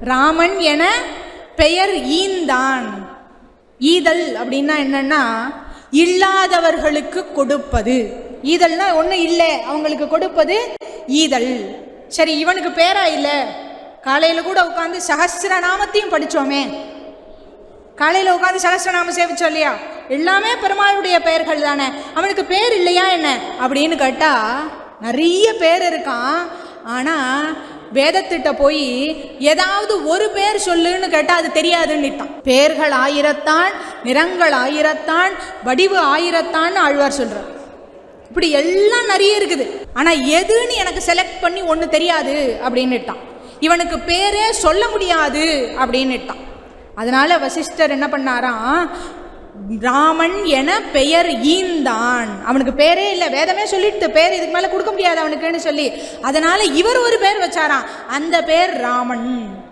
ராமன் என பெயர் ஈந்தான். ஈதல் அப்படின்னா என்னன்னா இல்லாதவர்களுக்கு கொடுப்பது. ஈதல்னா ஒன்றும் இல்லை அவங்களுக்கு கொடுப்பது ஈதல். சரி இவனுக்கு பேரா இல்லை? காலையில் கூட உட்காந்து சகஸ்ரநாமத்தையும் படித்தோமே காலையில் உட்காந்து சகஸ்ரநாம சேவிச்சோம் இல்லையா? எல்லாமே பெருமாளுடைய பெயர்கள் தானே. அவனுக்கு பேர் இல்லையா என்ன? அப்படின்னு கேட்டால் நிறைய பேர் இருக்கான். ஆனால் வேதத்திட்ட போய் ஏதாவது ஒரு பேர் சொல்லுன்னு கேட்டால் அது தெரியாதுன்னுட்டான். பேர்கள் ஆயிரத்தான் நிறங்கள் ஆயிரத்தான் வடிவு ஆயிரத்தான்னு ஆழ்வார் சொல்கிறார் இப்படி எல்லாம் நிறைய இருக்குது. ஆனால் எதுன்னு எனக்கு செலக்ட் பண்ணி ஒன்று தெரியாது அப்படின்னுட்டான். இவனுக்கு பேரே சொல்ல முடியாது அப்படின்னுட்டான். அதனால் வசிஷ்டர் என்ன பண்ணாராம் ராமன் என பெயர் ஈந்தான். அவனுக்கு பேரே இல்லை. வேதமே சொல்லிட்டு பேர் இதுக்கு மேலே கொடுக்க முடியாது அவனுக்குன்னு சொல்லி. அதனால இவர் ஒரு பேர் வச்சாராம். அந்த பேர் ராமன்.